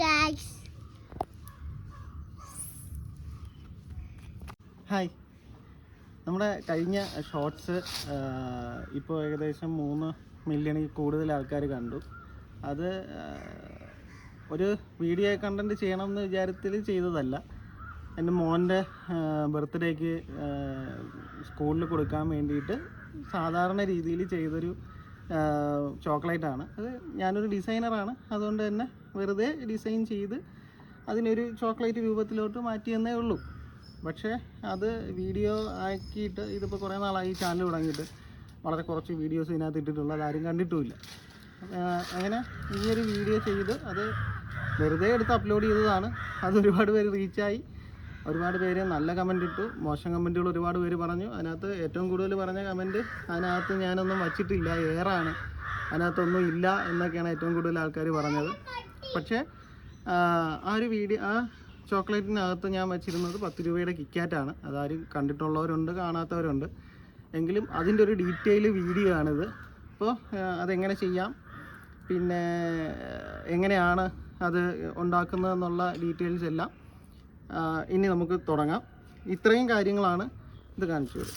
Guys hi നമ്മുടെ കഴിഞ്ഞ shorts ഇപ്പോൾ ഏകദേശം മൂന്ന് മില്യണിൽ കൂടുതൽ ആൾക്കാർ കണ്ടു. അത് ഒരു വീഡിയോ കണ്ടന്റ് ചെയ്യണം എന്ന് വിചാരത്തിൽ ചെയ്തതല്ല. എന്റെ മോന്റെ ബർത്ത്ഡേക്ക് സ്കൂളിൽ കൊടുക്കാൻ വേണ്ടിയിട്ട് സാധാരണ രീതിയിൽ ചെയ്തൊരു ചോക്ലേറ്റാണ് അത് ഞാനൊരു ഡിസൈനറാണ് അതുകൊണ്ട് തന്നെ വെറുതെ ഡിസൈൻ ചെയ്ത് അതിനൊരു ചോക്ലേറ്റ് രൂപത്തിലോട്ട് മാറ്റിയെന്നേ ഉള്ളൂ. പക്ഷേ അത് വീഡിയോ ആക്കിയിട്ട് ഇതിപ്പോൾ കുറേ നാളായി ചാനൽ തുടങ്ങിയിട്ട്. വളരെ കുറച്ച് വീഡിയോസ് ഇതിനകത്ത് ഇട്ടിട്ടുള്ള. അതാരും കണ്ടിട്ടുമില്ല. അങ്ങനെ ഈ ഒരു വീഡിയോ ചെയ്ത് അത് വെറുതെ എടുത്ത് അപ്ലോഡ് ചെയ്തതാണ്. അത് ഒരുപാട് പേര് റീച്ചായി ഒരുപാട് പേര് നല്ല കമന്റ് ഇട്ടു. മോശം കമന്റുകൾ ഒരുപാട് പേര് പറഞ്ഞു. അതിനകത്ത് ഏറ്റവും കൂടുതൽ പറഞ്ഞ കമന്റ് അതിനകത്ത് ഞാനൊന്നും വച്ചിട്ടില്ല. ഏറാണ്. അതിനകത്തൊന്നും ഇല്ല എന്നൊക്കെയാണ് ഏറ്റവും കൂടുതൽ ആൾക്കാർ പറഞ്ഞത്. പക്ഷേ ആ ഒരു വീഡിയോ ആ ചോക്ലേറ്റിനകത്ത് ഞാൻ വെച്ചിരുന്നത് പത്ത് രൂപയുടെ കിക്കാറ്റാണ്. അതാരും കണ്ടിട്ടുള്ളവരുണ്ട് കാണാത്തവരുണ്ട്. എങ്കിലും അതിന്റെ ഒരു ഡീറ്റെയിൽ വീഡിയോ ആണിത്. അപ്പോൾ അതെങ്ങനെ ചെയ്യാം? പിന്നെ എങ്ങനെയാണ് അത് ഉണ്ടാക്കുന്നതെന്നുള്ള ഡീറ്റെയിൽസ് എല്ലാം ഇനി നമുക്ക് തുടങ്ങാം. ഇത്രയും കാര്യങ്ങളാണ് ഇത് കാണിച്ചു തരും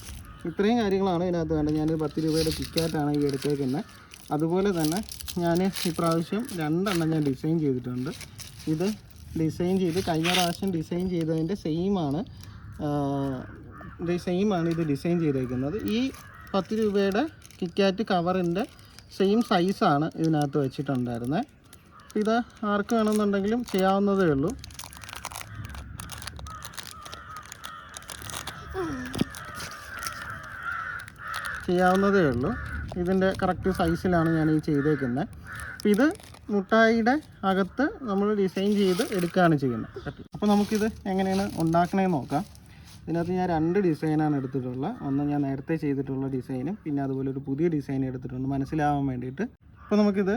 ഇത്രയും കാര്യങ്ങളാണ് ഇതിനകത്ത് വേണ്ടത്. ഞാൻ പത്ത് രൂപയുടെ കിക്കാറ്റാണ് ഈ എടുത്തേക്കുന്നത്. അതുപോലെ തന്നെ ഞാൻ ഇപ്രാവശ്യം രണ്ടെണ്ണം ഞാൻ ഡിസൈൻ ചെയ്തിട്ടുണ്ട്. ഇത് ഡിസൈൻ ചെയ്ത് കഴിഞ്ഞ പ്രാവശ്യം ഡിസൈൻ ചെയ്തതിന്റെ സെയിമാണ് സെയിമാണ് ഇത് ഡിസൈൻ ചെയ്തേക്കുന്നത്. ഈ പത്ത് രൂപയുടെ കിക്കാറ്റ് കവറിന്റെ സെയിം സൈസാണ് ഇതിനകത്ത് വെച്ചിട്ടുണ്ടായിരുന്നത് ഇത് ആർക്ക് വേണമെന്നുണ്ടെങ്കിലും ചെയ്യാവുന്നതേ ഉള്ളൂ. ചെയ്യാവുന്നതേ ഉള്ളൂ. ഇതിന്റെ കറക്റ്റ് സൈസിലാണ് ഞാൻ ഈ ചെയ്തേക്കുന്നത് അപ്പോൾ ഇത് മുട്ടായിയുടെ അകത്ത് നമ്മൾ ഡിസൈൻ ചെയ്ത് എടുക്കുകയാണ് ചെയ്യുന്നത് അപ്പോൾ നമുക്കിത് എങ്ങനെയാണ് ഉണ്ടാക്കണേന്ന് നോക്കാം. ഇതിനകത്ത് ഞാൻ രണ്ട് ഡിസൈനാണ് എടുത്തിട്ടുള്ളത്. ഒന്ന് ഞാൻ നേരത്തെ ചെയ്തിട്ടുള്ള ഡിസൈനും പിന്നെ അതുപോലെ ഒരു പുതിയ ഡിസൈൻ എടുത്തിട്ടുണ്ട് മനസ്സിലാവാൻ വേണ്ടിയിട്ട്. അപ്പോൾ നമുക്കിത്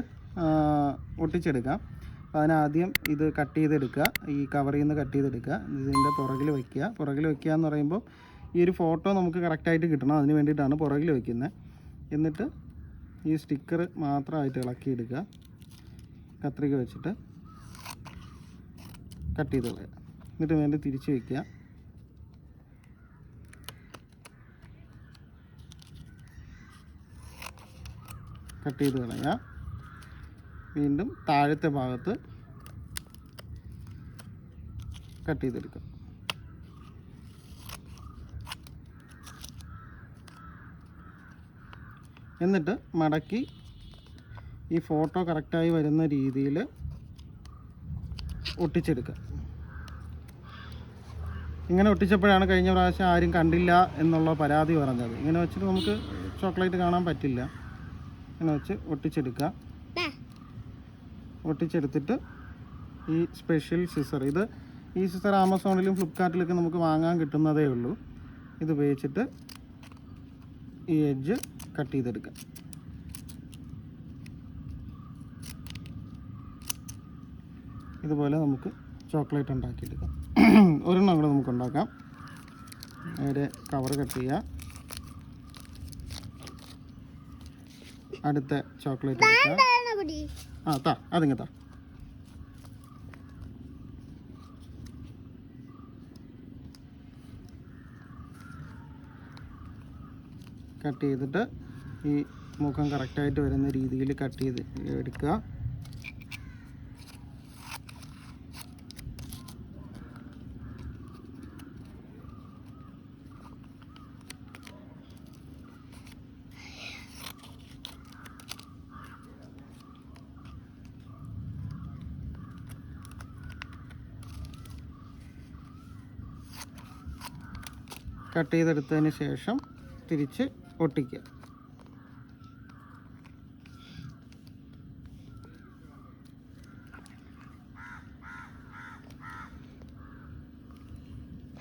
ഒട്ടിച്ചെടുക്കാം. അതിനാദ്യം ഇത് കട്ട് ചെയ്തെടുക്കുക. ഈ കവറിൽ നിന്ന് കട്ട് ചെയ്തെടുക്കുക. ഇതിന്റെ പുറകിൽ വയ്ക്കുക പുറകിൽ വയ്ക്കുക എന്ന് പറയുമ്പോൾ ഈ ഒരു ഫോട്ടോ നമുക്ക് കറക്റ്റായിട്ട് കിട്ടണം. അതിന് വേണ്ടിയിട്ടാണ് പുറകിൽ വയ്ക്കുന്നത് എന്നിട്ട് ഈ സ്റ്റിക്കർ മാത്രമായിട്ട് ഇളക്കിയെടുക്കുക കത്രിക വെച്ചിട്ട് കട്ട് ചെയ്ത് കളയുക. എന്നിട്ട് വേണ്ടി തിരിച്ച് വയ്ക്കുക കട്ട് ചെയ്ത് കളയുക. വീണ്ടും താഴത്തെ ഭാഗത്ത് കട്ട് ചെയ്തെടുക്കുക. എന്നിട്ട് മടക്കി ഈ ഫോട്ടോ കറക്റ്റായി വരുന്ന രീതിയിൽ ഒട്ടിച്ചെടുക്കുക. ഇങ്ങനെ ഒട്ടിച്ചപ്പോഴാണ് കഴിഞ്ഞ പ്രാവശ്യം ആരും കണ്ടില്ല എന്നുള്ള പരാതി പറഞ്ഞത്. ഇങ്ങനെ വെച്ചിട്ട് നമുക്ക് ചോക്ലേറ്റ് കാണാൻ പറ്റില്ല. ഇങ്ങനെ വെച്ച് ഒട്ടിച്ചെടുക്കുക. ഒട്ടിച്ചെടുത്തിട്ട് ഈ സ്പെഷ്യൽ സിസർ ഇത് ഈ സിസർ ആമസോണിലും ഫ്ലിപ്കാർട്ടിലൊക്കെ നമുക്ക് വാങ്ങാൻ കിട്ടുന്നതേ ഉള്ളൂ. ഇത് ഉപയോഗിച്ചിട്ട് ഈ എഡ്ജ് കട്ട് ചെയ്തെടുക്കാം. ഇതുപോലെ നമുക്ക് ചോക്ലേറ്റ് ഉണ്ടാക്കിയെടുക്കാം. ഒരെണ്ണം കൂടെ നമുക്ക് ഉണ്ടാക്കാം. നേരെ കവർ കട്ട് ചെയ്യുക അടുത്ത ചോക്ലേറ്റ് എടുക്കുക ആ താ അതിങ്ങ താ. കട്ട് ചെയ്തിട്ട് ഈ മുഖം കറക്റ്റായിട്ട് വരുന്ന രീതിയിൽ കട്ട് ചെയ്ത് എടുക്കുക. കട്ട് ചെയ്തെടുത്തതിന് ശേഷം തിരിച്ച് ഒട്ടിക്കുക.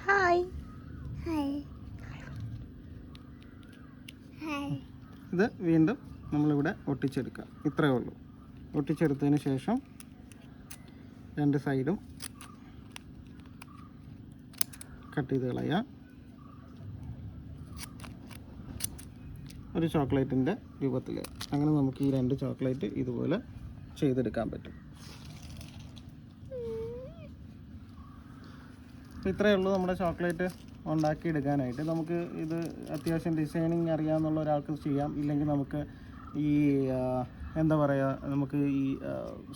ഹായ് ഇത് വീണ്ടും നമ്മളിവിടെ ഒട്ടിച്ചെടുക്കുക. ഇത്രയേ ഉള്ളൂ. ഒട്ടിച്ചെടുത്തതിന് ശേഷം രണ്ട് സൈഡും കട്ട് ചെയ്ത് കളയുക ഒരു ചോക്ലേറ്റിന്റെ രൂപത്തിൽ അങ്ങനെ നമുക്ക് ഈ രണ്ട് ചോക്ലേറ്റ് ഇതുപോലെ ചെയ്തെടുക്കാൻ പറ്റും. ഇത്രയേ ഉള്ളൂ നമ്മുടെ ചോക്ലേറ്റ് ഉണ്ടാക്കിയെടുക്കാനായിട്ട്. നമുക്ക് ഇത് അത്യാവശ്യം ഡിസൈനിങ് അറിയാമെന്നുള്ള ഒരാൾക്ക് ചെയ്യാം. ഇല്ലെങ്കിൽ നമുക്ക് ഈ എന്താ പറയുക നമുക്ക് ഈ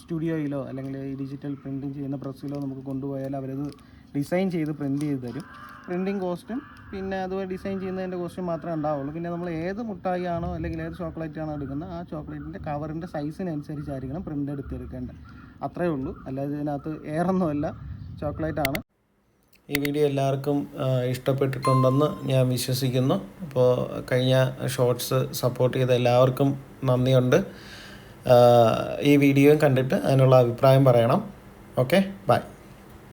സ്റ്റുഡിയോയിലോ അല്ലെങ്കിൽ ഈ ഡിജിറ്റൽ പ്രിന്റിങ് ചെയ്യുന്ന പ്രസ്സിലോ നമുക്ക് കൊണ്ടുപോയാൽ അവരത് ഡിസൈൻ ചെയ്ത് പ്രിന്റ് ചെയ്ത് തരും. പ്രിന്റിങ് കോസ്റ്റും പിന്നെ അതുപോലെ ഡിസൈൻ ചെയ്യുന്നതിന്റെ കോസ്റ്റും മാത്രമേ ഉണ്ടാവുള്ളൂ. പിന്നെ നമ്മൾ ഏത് മുട്ടായി ആണോ അല്ലെങ്കിൽ ഏത് ചോക്ലേറ്റ് ആണോ എടുക്കുന്നത് ആ ചോക്ലേറ്റിന്റെ കവറിന്റെ സൈസിനനുസരിച്ചായിരിക്കണം പ്രിന്റ് എടുത്തെടുക്കേണ്ടത്. അത്രയേ ഉള്ളൂ. അല്ലാതെ ഇതിനകത്ത് ഏറൊന്നുമല്ല ചോക്ലേറ്റ് ആണ്. ഈ വീഡിയോ എല്ലാവർക്കും ഇഷ്ടപ്പെട്ടിട്ടുണ്ടെന്ന് ഞാൻ വിശ്വസിക്കുന്നു. അപ്പോൾ കഴിഞ്ഞ ഷോർട്സ് സപ്പോർട്ട് ചെയ്ത എല്ലാവർക്കും നന്ദിയുണ്ട്. ഈ വീഡിയോയും കണ്ടിട്ട് അതിനുള്ള അഭിപ്രായം പറയണം. ഓക്കെ? ബൈ.